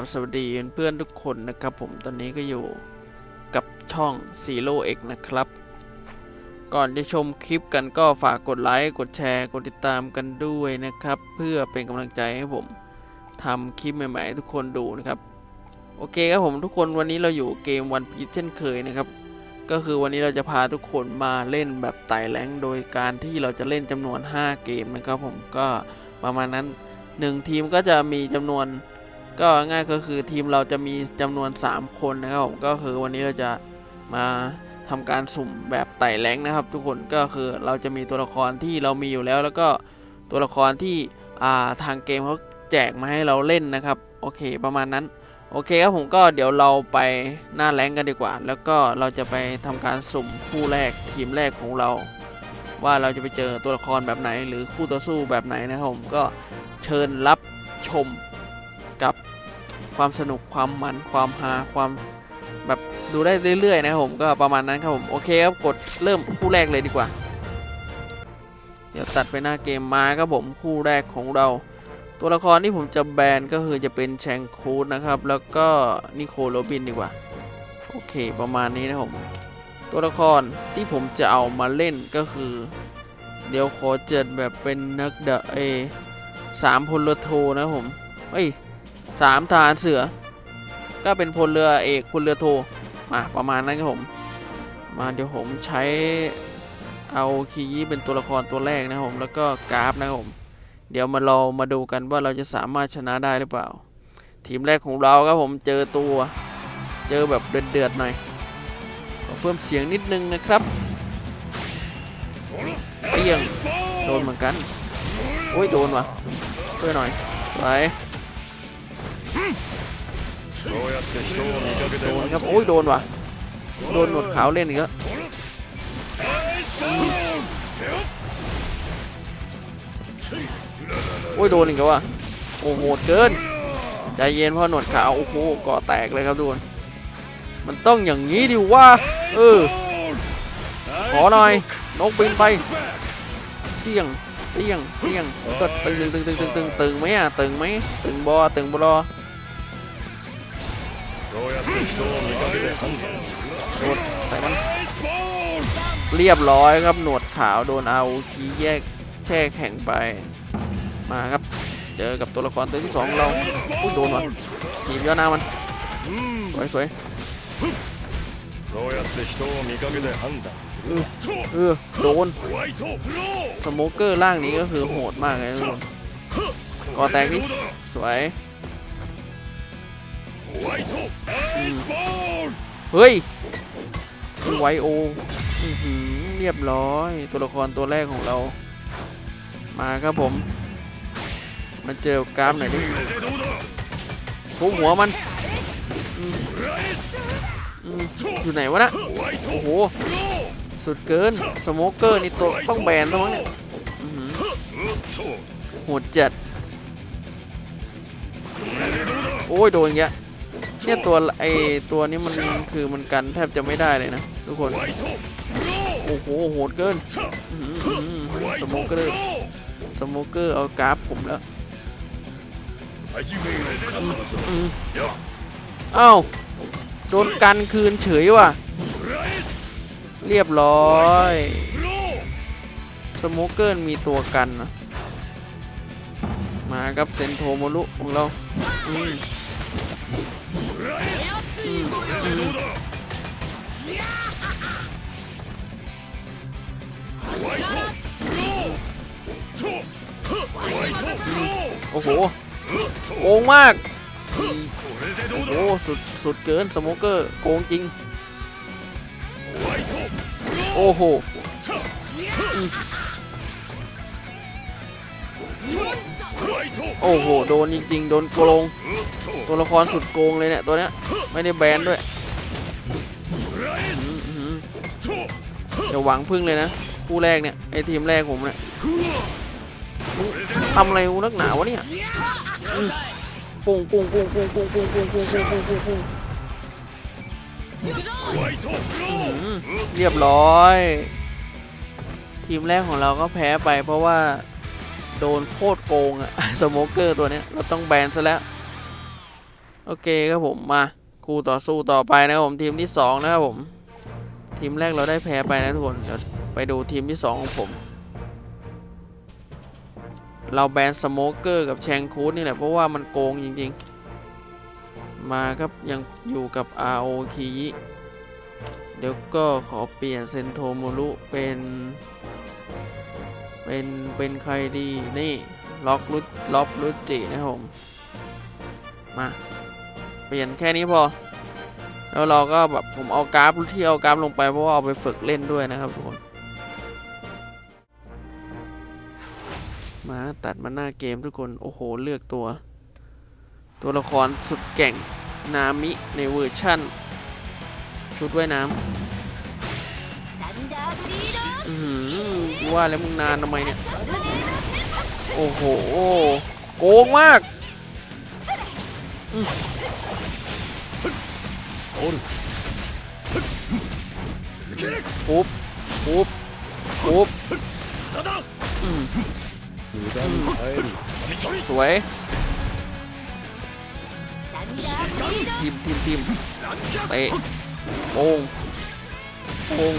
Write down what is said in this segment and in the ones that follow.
ราบสวัสดีเพื่อนทุกคนนะครับผมตอนนี้ก็อยู่กับช่อง Zero X นะครับ ก่อนจะชมคลิปกันก็ฝากกดไลค์กดแชร์กดติดตามกันด้วยนะครับ เพื่อเป็นกำลังใจให้ผมทำคลิปใหม่ๆทุกคนดูนะครับ โอเคครับผมทุกคนวันนี้เราอยู่เกมวันพีชเช่นเคยนะครับ ก็คือวันนี้เราจะพาทุกคนมาเล่นแบบไต่แรงโดยการที่เราจะเล่นจำนวน 5 เกมนะครับผมก็ประมาณนั้น 1 ทีมก็จะมีจำนวน ก็ง่ายก็คือทีมเราจะมีจำนวน 3 คนนะครับผมก็คือวันนี้เราจะมาทำการสุ่มแบบไต่แรงนะครับ ทุกคนก็คือเราจะมีตัวละครที่เรามีอยู่แล้ว แล้วก็ตัวละครที่าทางเกมเขาแจกมาให้เราเล่นนะครับ โอเคประมาณนั้น โอเคครับผมก็เดี๋ยวเราไปหน้าแรงกันดีกว่า แล้วก็เราจะไปทำการสุ่มคู่แรกทีมแรกของเรา ว่าเราจะไปเจอตัวละครแบบไหน หรือคู่ต่อสู้แบบไหนนะครับผมก็เชิญรับชม ความสนุกความมันความฮาความแบบดูได้เรื่อยๆนะครับผมก็ประมาณนั้นครับผมโอเคครับกดเริ่มคู่แรกเลยดีกว่า เดี๋ยวตัดไปหน้าเกมมาครับผมคู่แรกของเรา ตัวละครที่ผมจะแบนก็คือจะเป็นแชงคูดนะครับ แล้วก็นิโคลโรบินดีกว่าโอเคประมาณนี้นะครับผมตัวละครที่ผมจะเอามาเล่นก็คือ เดี๋ยวขอเจิดแบบเป็นนักเดะเอสามพลโทนะผมเอ้ย สามทหารเสือ ก็เป็นพลเรือเอกพลเรือโทมาประมาณนั้นครับผม มาเดี๋ยวผมใช้เอาคีย์เป็นตัวละครตัวแรกนะครับผมแล้วก็กราฟนะครับผม เดี๋ยวมาเรามาดูกันว่าเราจะสามารถชนะได้หรือเปล่า ทีมแรกของเราครับผมเจอตัวเจอแบบเดือดๆหน่อยขอเพิ่มเสียงนิดนึงนะครับเปี้ยงโดนเหมือนกัน โอ้ยโดนว่ะช่วยหน่อย ไป โดนครับ โอ้ยโดนว่ะ โดนหนวดขาวเล่นอีกแล้วโอ้ยโดนอีกแล้วว่ะ โอ้โหดเกิน ใจเย็นเพราะหนวดขาว โอ้โหเกาะแตกเลยครับทุกคน มันต้องอย่างนี้ดิว่า เออ ขอหน่อย นกบินไปเตี้ยงเตี้ยงเตี้ยงก็ตึงตึงตึงตึงตึงตึงไหมอะตึงไหมตึงบอตึงบอ そうやって人を見かけて判断 โดนใส่มันเรียบร้อยครับหนวดขาวโดนเอาคีแยกแช่แข็งไปมาครับ เจอกับตัวละครตัวที่สองของเราอุ้ยโดนว่ะทีมย่อหน้ามันสวยสวย そうやって人を見かけて判断 เออโดน ホワイトブロ สโมเกอร์ร่างนี้ก็คือโหดมากเลยทุกคนกอแตกดิสวย เฮ้ยไวโอเรียบร้อย ตัวละครตัวแรกของเรา มาครับผม มันเจอกรามหน่อยดิทุบหัวมันอยู่ไหนวะนะโอ้โห สุดเกิน สโมเกอร์นี่ตัวต้องแบนต้องมั้งเนี่ยโหดจ็ดโอ้ย โดนเงี้ย เนี่ยตัวไอตัวนี้มันคือมันกันแทบจะไม่ได้เลยนะทุกคน โอ้โหโหดเกินสมุกเกอร์สมุกเกอร์เอากราฟผมแล้วเอ้าโดนกันคืนเฉยว่ะ เรียบร้อยสมุกเกอร์มีตัวกันนะมาครับเซนโทโมลุของเรา โอ้โหโกงมากโอ้สุดสุดเกินสโมเกอร์โกงจริง โอ้โห โอ้โห โดนจริงๆ โดนโกง ตัวละครสุดโกงเลยเนี่ยตัวเนี้ย ไม่ได้แบนด้วยเดี๋ยวหวังพึ่งเลยนะคู่แรกเนี่ย ไอทีมแรกผมเนี่ยทำอะไรนักหนาวะเนี่ยปุ้งปุ้งปุ้งปุ้งปุ้งปุ้งปุ้งปุ้งปุ้งปุ้งปุ้งปุ้งเรียบร้อย ทีมแรกของเราก็แพ้ไปเพราะว่า โดนโคตรโกงอะสโมเกอร์ตัวเนี้ยเราต้องแบนซะแล้ว โอเคครับผมมาคู่ต่อสู้ต่อไปนะครับผมทีมที่สองนะครับผม ทีมแรกเราได้แพ้ไปนะทุกคนเดี๋ยวไปดูทีมที่สองของผม เราแบนสโมเกอร์กับแชงคูดนี่แหละเพราะว่ามันโกงจริงๆ มาครับยังอยู่กับ RO คีเดี๋ยวก็ขอเปลี่ยนเซนโทโมรุเป็น เป็นเป็นใครดีนี่ล็อกลุดล็อกลุดจินะครับผมมาเปลี่ยนแค่นี้พอ แล้วเราก็แบบผมเอากราฟที่เอากราฟลงไปเพราะว่าเอาไปฝึกเล่นด้วยนะครับทุกคนมาตัดมาหน้าเกมทุกคนโอ้โหเลือกตัว ตัวละครสุดเก่งนามิในเวอร์ชั่น ชุดว่ายน้ำ ว่าแล้วมึงนานทำไมเนี่ย โอ้โห โกงมากโซนปุ๊บปุ๊บปุ๊บสวยทีมทีมทีมเตะโป่งโป่ง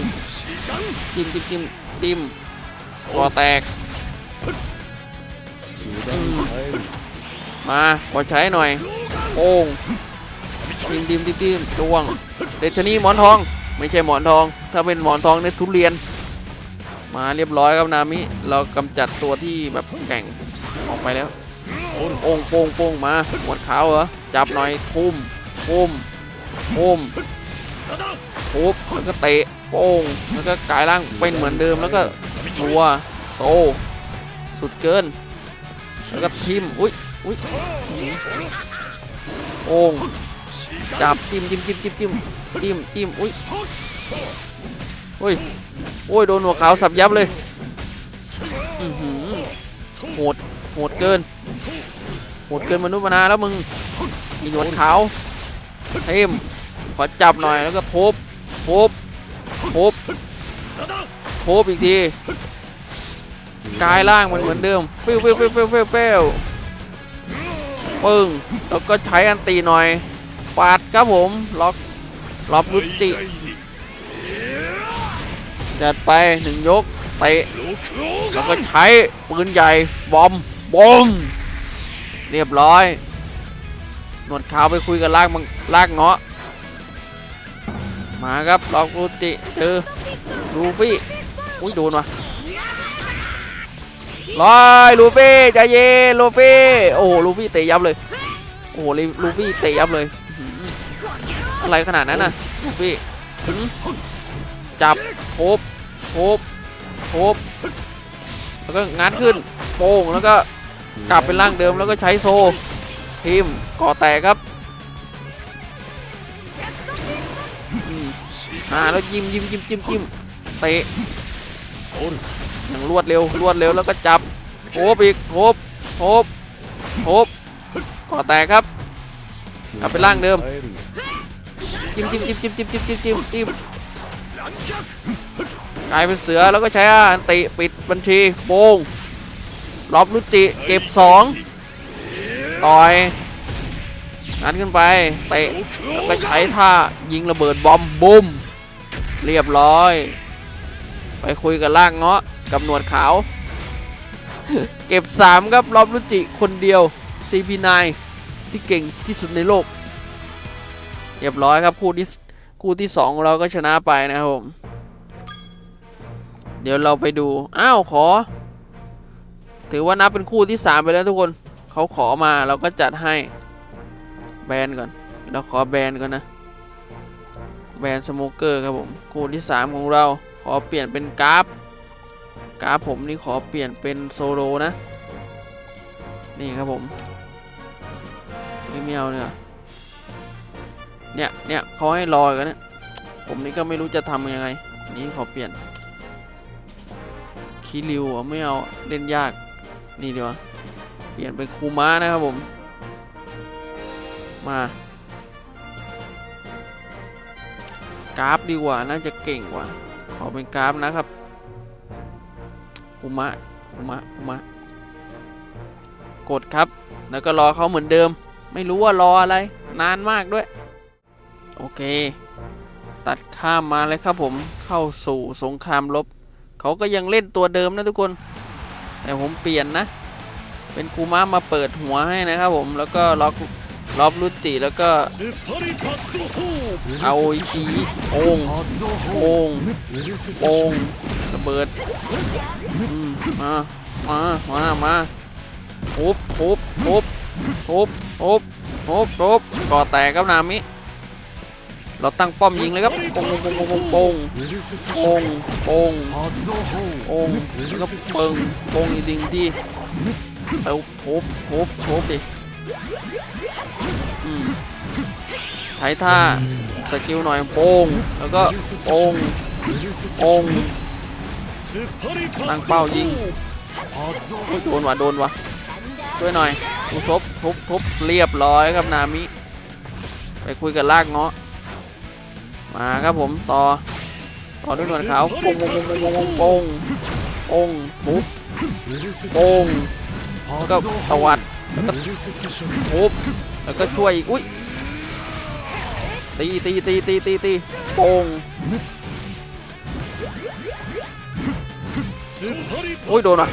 ทีมทีมทีมจิ้ม ตัวแตกมาพอใช้หน่อยโอ่งดิมดิมดิมดวงเดชนีหมอนทอง ไม่ใช่หมอนทอง ถ้าเป็นหมอนทองเนี่ยทุเรียน มาเรียบร้อยครับนามิ เรากำจัดตัวที่แบบแข่งออกไปแล้วโอ่งโป่งโป่งมาหมดเขาวเหรอ จับหน่อยทุ่มทุ่มทุ่มทุบแล้วก็เตะโป่งแล้วก็กลายร่างเป็นเหมือนเดิมแล้วก็ ตัวโซสุดเกินแล้วก็ทิมอุ้ยอุ้ยโป้งจับจิ้มจิ้มจิ้มจิ้มจิ้มจิ้มจิ้มอุ้ยอุ้ยโอ้ยโดนหัวขาวสับยับเลยอือหือโหดโหดเกินโหดเกินมนุษย์มนาแล้วมึงมีหนวดขาวเทมขอจับหน่อยแล้วก็ทุบทุบทุบ โคบอีกทีกายล่างมันเหมือนเดิมเฟลเฟลเฟลเฟลเฟลเฟลปึ้งแล้วก็ใช้อันตีหน่อยปาดครับผมล็อกล็อกรุจิจัดไปหนึ่งยกเตะแล้วก็ใช้ปืนใหญ่บอมบอมเรียบร้อยหนวดขาวไปคุยกับลากมังลากเงาะมาครับล็อกรุจิเจอลูฟี่ อุ้ยโดนวะลอยลูฟี่ใจเย็นลูฟี่โอ้โหลูฟี่เตะยับเลยโอ้โหลูฟี่เตะยับเลยอะไรขนาดนั้นน่ะลูฟี่จับโอบโอบโอบแล้วก็งัดขึ้นโป้งแล้วก็กลับเป็นร่างเดิมแล้วก็ใช้โซทีมก่อแตกครับอ่าแล้วยิ้มยิ้มจิ้มจิ้มจิ้มเตะ อย่างรวดเร็วรวดเร็วแล้วก็จับโฮบอีกโฮบโฮบโฮบก่อแตกครับกลับไปร่างเดิมจิ้มจิ้มจิ้มจิ้มจิ้มจิ้มจิ้มจิ้มจิ้มกลายเป็นเสือแล้วก็ใช้อันติปิดบัญชีโป้งล็อบลุจิเก็บสองต่อยนัดขึ้นไปเตะแล้วก็ใช้ท่ายิงระเบิดบอมบุ้มเรียบร้อย ไปคุยกับล่ากเงาะกับหนวดขาว เก็บสามครับรอบลุจิคนเดียว CP9 ที่เก่งที่สุดในโลก เรียบร้อยครับคู่ที่คู่ที่สองเราก็ชนะไปนะครับผม เดี๋ยวเราไปดู อ้าวขอ ถือว่านับเป็นคู่ที่สามไปแล้วทุกคนเขาขอมาเราก็จัดให้ แบนก่อน เราขอแบนก่อนนะ แบนสโมเกอร์ครับผม คู่ที่สามของเรา ขอเปลี่ยนเป็นกราฟ กราฟผมนี่ขอเปลี่ยนเป็นโซโลนะ นี่ครับผมไม่เมียวเนี่ยเนี่ยเนี่ยเขาให้รอกันเนี่ยผมนี่ก็ไม่รู้จะทำยังไง นี่ขอเปลี่ยนคีริวอะไม่เอาเล่นยาก นี่ดีกว่า เปลี่ยนเป็นคูม้านะครับผม มากราฟดีกว่า น่าจะเก่งกว่า อเป็นกราฟนะครับคูมะคูมะคูมะกดครับ แล้วก็รอเขาเหมือนเดิม ไม่รู้ว่ารออะไร นานมากด้วย โอเค ตัดข้ามมาเลยครับผมเข้าสู่สงครามรบเขาก็ยังเล่นตัวเดิมนะทุกคน แต่ผมเปลี่ยนนะ เป็นคูมามาเปิดหัวให้นะครับผมแล้วก็ล็อก ล็อบรุติแล้วก็เอาอีกทีโองององระเบิดมามามามาฮุบฮุบฮุบฮุบฮุบฮุบฮุบก่อแตกครับนามิเราตั้งป้อมยิงเลยครับปงปงปงปงปงปงปงปงแล้วก็ปงปงจริงดีเอาทุบทุบทุบดิ ใช้ท่าสกิลหน่อยโป้งแล้วก็โป้งโป้งตั้งเป้ายิงโดนวะโดนวะช่วยหน่อยทุบทุบทุบทบเรียบร้อยครับนามิ ไปคุยกับลากเนาะมาครับผมต่อต่อด้วยหนวดขาวป้งโป้งโป้งปงปงปงปงปุ๊บป้งแล้วก็สวัสด แล้วก็ทุบแล้วก็ช่วยอุ้ยตีตีตีตีตีตีโป่งโอ้ยโดนอะ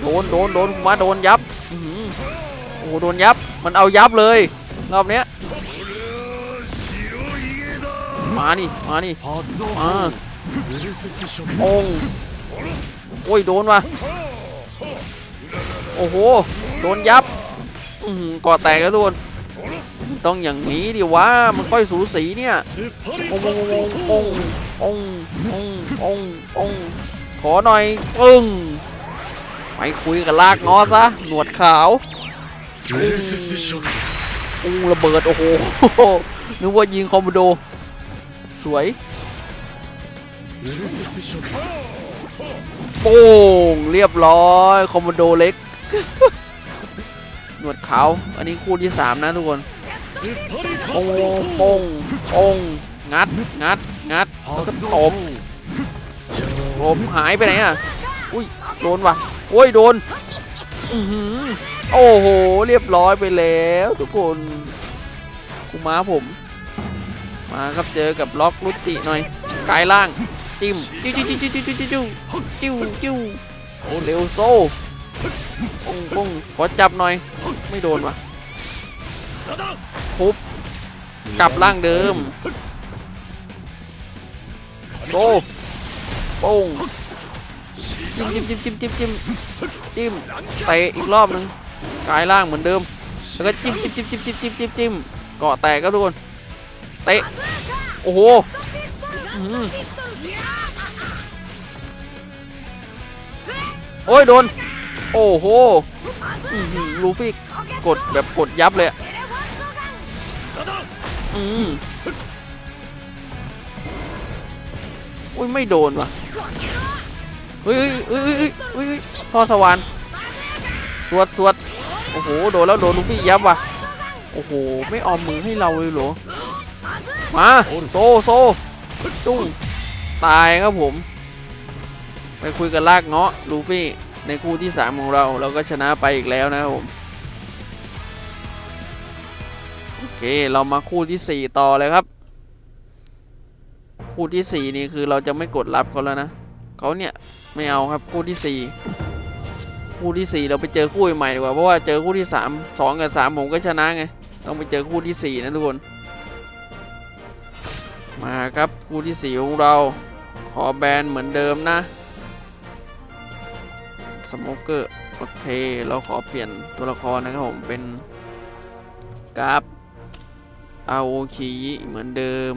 โดนโดนโดนมาโดนยับโอ้โดนยับมันเอายับเลยรอบเนี้ยมานี่มานี่มาองโอ้ยโดนว่ะโอ้โหโดนยับ ก่อแตกแล้วทุกคนต้องอย่างนี้ดิวะมันค่อยสูสีเนี่ยององององององององขอหน่อยอึ้งไม่คุยกับลากงอซะหนวดขาวอุ้งระเบิดโอ้โหนึกว่ายิงคอมบูโด สวยโป่งเรียบร้อยคอมบูโดเล็ก หนวดเขาอันนี้คู่ที่ 3 นะทุกคนองปงองงัดงัดงัดแล้วก็ตมตมหายไปไหนอะอุ้ยโดนว่ะโอ้ยโดนอือหือโอ้โหเรียบร้อยไปแล้ว ทุกคนกูม้าผม มาครับเจอกับล็อกลุติหน่อยกายล่าง จิ้มจิ้วจิ้วจิ้วจิ้วจิ้วจิ้วจิ้วเร็วโซ่ ปุ้งปุ้งขอจับหน่อย ไม่โดนวะทุบกลับร่างเดิมโซ่ปุ้งจิ้มจิ้มจิ้มจิ้มจิ้มจิ้มจิ้มเตะอีกรอบหนึ่งกายล่างเหมือนเดิมแล้วก็จิ้มจิ้มจิ้มจิ้มจิ้มจิ้มจิ้มจิ้มเกาะแตกก็ทุกคนเตะโอ้โหโอ้ยโดน โอ้โหลูฟี่กดแบบกดยับเลยอืมอุ้ยไม่โดนว่ะเฮ้ยเฮ้ยเฮ้ยเฮ้ยเฮ้ยเฮ้ยพ่อสวรรค์สวดสวดโอ้โหโดนแล้วโดนลูฟี่ยับว่ะโอ้โหไม่ออมมือให้เราเลยเหรอมาโซโซจุ้งตายครับผม ไปคุยกับลากเงาะลูฟี่ ในคู่ที่ 3 ของเราเราก็ชนะไปอีกแล้วนะครับผมโอเคเรามาคู่ที่ 4 ต่อเลยครับ คู่ที่ 4 นี่คือเราจะไม่กดรับเขาแล้วนะเขาเนี่ยไม่เอาครับคู่ที่ 4 คู่ที่ 4 เราไปเจอคู่ใหม่ดีกว่าเพราะว่าเจอคู่ที่ 3 2 กับ 3 ผมก็ชนะไงต้องไปเจอคู่ที่ 4 นะทุกคน มาครับคู่ที่สี่ของเรา ขอแบนเหมือนเดิมนะ สโมเกอร์โอเค เราขอเปลี่ยนตัวละครนะครับผมเป็นกราฟอาโอคีเหมือนเดิม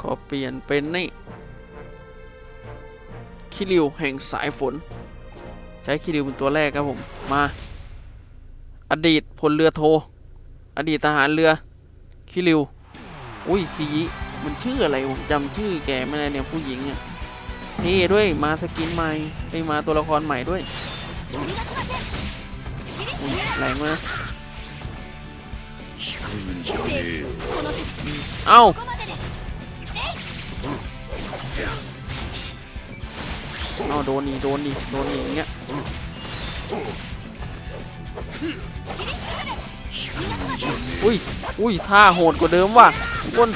ขอเปลี่ยนเป็นนี่คิริวแห่งสายฝน ใช้คิริวเป็นตัวแรกครับผม มา อดีตพลเรือโท อดีตทหารเรือคิริว อุ้ยคีมันชื่ออะไรผมจำชื่อแกไม่ได้เนี่ยผู้หญิงอะ เท่ด้วยมาสกินใหม่ไปมาตัวละครใหม่ด้วยแรงมากเอ้าเอาโดนนี่โดนนี่โดนนี่อย่างเงี้ยอุ้ยอุ้ยท่าโหดกว่าเดิมว่ะคน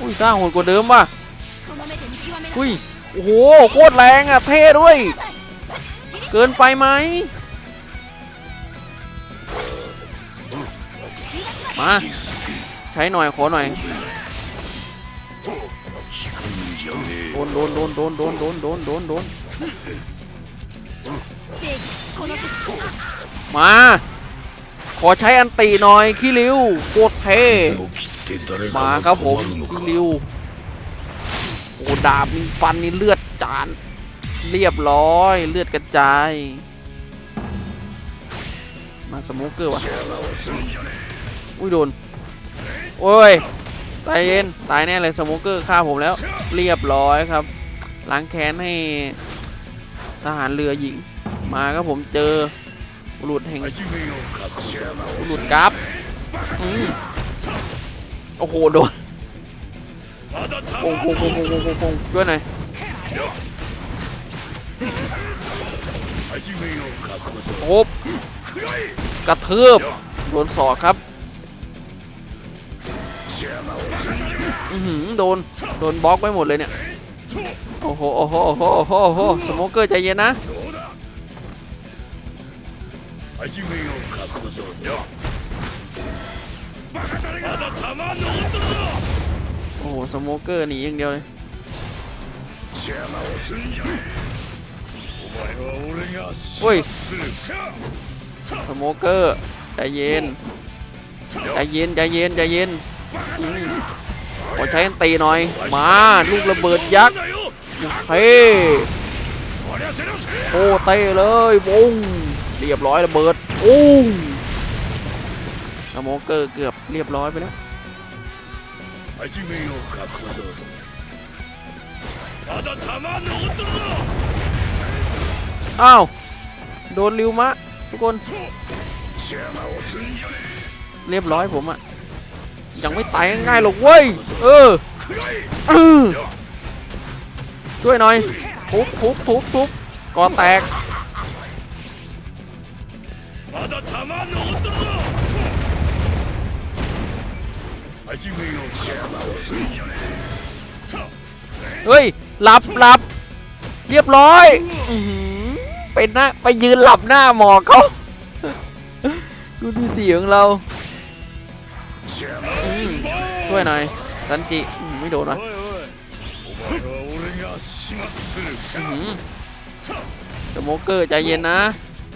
อุ้ยสร้างโหดกว่าเดิมว่ะอุ้ยโอ้โหโคตรแรงอะเท่ด้วย เกินไปไหมมาใช้หน่อยขอหน่อยโดนโดนโดนโดนโดนโดนโดนโดนโดนมา ขอใช้อันตีหน่อยขี้ริ้วโคตรเท่ มาครับผมริวโอ้ดาบมีฟันมีเลือดจาน เรียบร้อยเลือดกระจาย มาสมุกเกอร์วะอุ้ยโดนโอ้ยตายเย็นตายแน่เลยสมุกเกอร์ฆ่าผมแล้ว เรียบร้อยครับล้างแค้นให้ทหารเรือหญิง มาครับผมเจอบุรุษแห่งบุรุษกราฟ โอ้โหโดนโอ้โหโอ้โหโอ้โหโอ้โหช่วยหน่อยโอบกระทืบโดนศอกครับโดน โดนบล็อกไว้หมดเลยเนี่ย โอ้โห โอ้โห โอ้โห โอ้โห โอ้โห สโมเกอร์ใจเย็นนะ โอ้โหสโมเกอร์หนีอย่างเดียวเลยเฮ้ยสโมเกอร์ใจเย็นใจเย็นใจเย็นใจเย็นขอใช้กันตีหน่อย มาลูกระเบิดยักษ์เฮ้โอ้เต้เลยบุ้งเรียบร้อยระเบิดบุ้ง โมเกอร์เกือบเรียบร้อยไปแล้วอ้าวโดนริวมะทุกคน เรียบร้อยผมอะยังไม่ตายง่ายๆหรอกเว้ย เออเออช่วยหน่อยทุบทุบทุบทุบก่อแตก เฮ้ยหลับหลับเรียบร้อยอไปหน้าไปยืนหลับหน้าหมอกเขาดูที่สีของเราช่วยหน่อยสันจิไม่โดนนะสโมเกอร์ใจเย็นนะ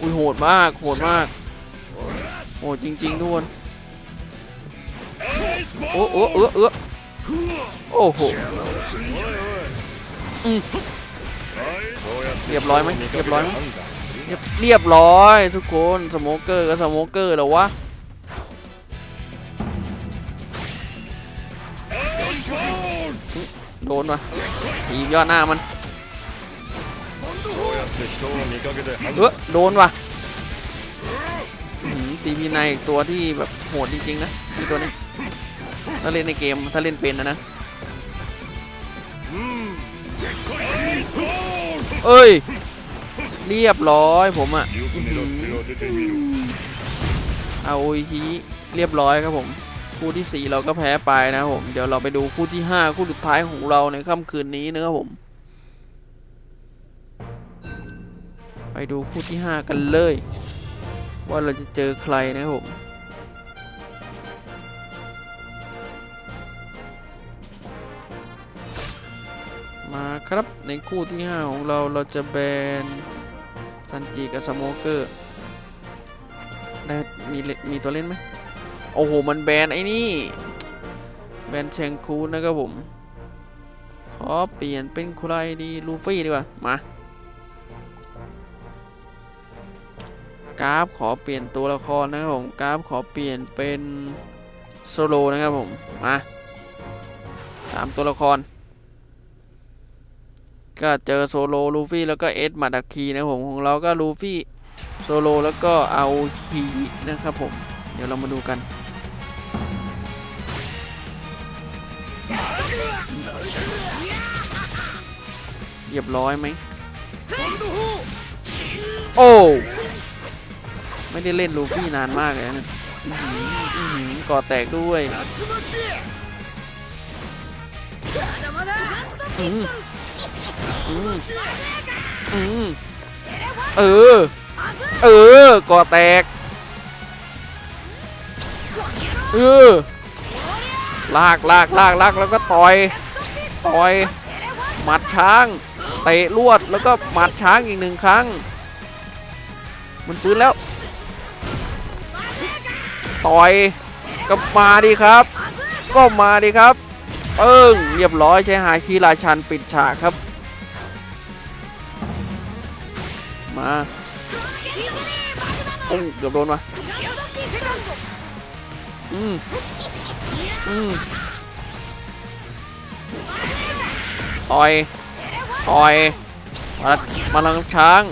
อุ้ยโหดมาก โหดมาก โหดจริง ๆ ทุกคน โอ้โอ้เออเออโอ้โหเรียบร้อยไหมเรียบร้อยไหมเรียบร้อยทุกคนสโมเกอร์ก็สโมเกอร์แล้ววะโดนวะทีบยอดหน้ามันเออโดนวะซีพีในอีกตัวที่แบบโหดจริงๆนะที่ตัวนี้ ถ้าเล่นในเกมถ้าเล่นเป็นนะนะเอ้ย เรียบร้อยผมอะเอาโอฮีเรียบร้อยครับผม คู่ที่ 4 เราก็แพ้ไปนะผม เดี๋ยวเราไปดูคู่ที่ 5 คู่สุดท้ายของเราในค่ำคืนนี้นะครับผม ไปดูคู่ที่ 5 กันเลย ว่าเราจะเจอใครนะครับผม ครับในคู่ที่ 5 ของเราเราจะแบนซันจิกับสโมเกอร์ได้มีเลมีตัวเล่นไหมโอ้โห มันแบนไอ้นี่ แบนเชงคูนะครับผม ขอเปลี่ยนเป็นใครดีลูฟี่ดีกว่า มากราฟขอเปลี่ยนตัวละครนะครับผมกราฟขอเปลี่ยนเป็นโซโลนะครับผม มาสามตัวละคร ก็เจอโซโลลูฟี่แล้วก็เอสมาดาคีนะผมของเราก็ลูฟี่โซโลแล้วก็เอาฮีนะครับผม เดี๋ยวเรามาดูกันเรียบร้อยไหม โอ้ ไม่ได้เล่นลูฟี่นานมากเลยนะอื้อหือก่อแตกด้วย อื อืมอืมเออ เออก่อแตก เออ ลากลากลากลากแล้วก็ต่อย ต่อย หมัดช้าง เตะลวดแล้วก็หมัดช้างอีกหนึ่งครั้ง มันฟื้นแล้ว ต่อยก็มาดีครับ ก็มาดีครับ เอิ้งเรียบร้อยใช้หาคีราชันปิดฉากครับ มาโอ้งเกือบโดนวะอืมอืมต่อยต่อยหมัดพลังช้าง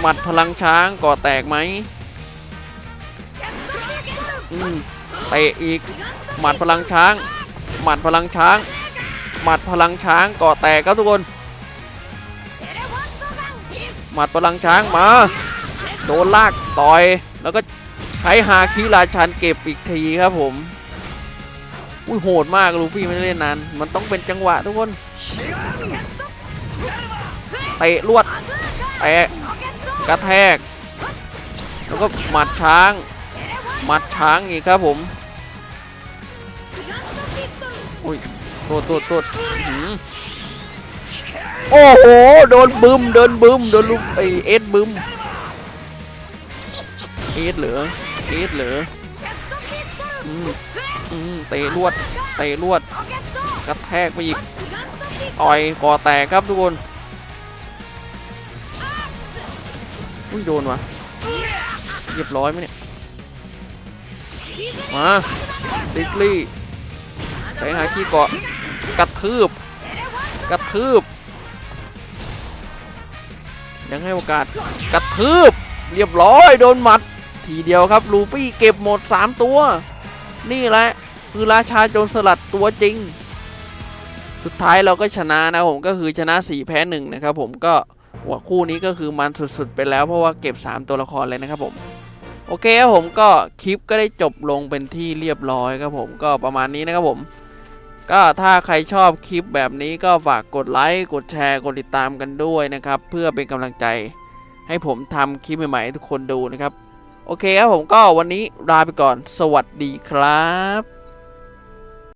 หมัดพลังช้างก่อแตกไหมอืมเตะอีก หมัดพลังช้าง หมัดพลังช้าง หมัดพลังช้างก่อแตกครับทุกคน หมัดพลังช้างมา โดนลากต่อย แล้วก็ใช้ฮาคิราชันเก็บอีกทีครับผม อุ้ยโหดมากลูฟี่ไม่ได้เล่นนาน มันต้องเป็นจังหวะทุกคนเตะลวดเตะกระแทก แล้วก็หมัดช้างหมัดช้างอีกครับผมอุ้ยโทษโทษ โอ้โห โดนบึมโดนบึมโดนลูกไอเอสบึมเอสเหลือเอสเหลืออืมอืมเตะลวดเตะลวดกระแทกไปอีกต่อยก่อแตกครับทุกคนอุ้ยโดนวะเรียบร้อยไหมเนี่ยมาซิกลี่ใช้หาขี้เกาะกระทืบกระทืบ ยังให้โอกาสกระทืบ เรียบร้อยโดนหมัด ทีเดียวครับลูฟี่เก็บหมด 3 ตัว นี่แหละคือราชาโจรสลัดตัวจริง สุดท้ายเราก็ชนะนะผมก็คือชนะ 4 แพ้1นะครับผมก็หัวคู่นี้ก็คือมันสุดๆ ไปแล้วเพราะว่าเก็บ 3 ตัวละครเลยนะครับผมโอเคครับผมก็คลิปก็ได้จบลงเป็นที่เรียบร้อยครับผมก็ประมาณนี้นะครับผม ก็ถ้าใครชอบคลิปแบบนี้ก็ฝากกดไลค์ กดแชร์ กดติดตามกันด้วยนะครับ เพื่อเป็นกำลังใจให้ผมทำคลิปใหม่ๆให้ทุกคนดูนะครับ โอเคครับผมก็วันนี้ลาไปก่อน สวัสดีครับ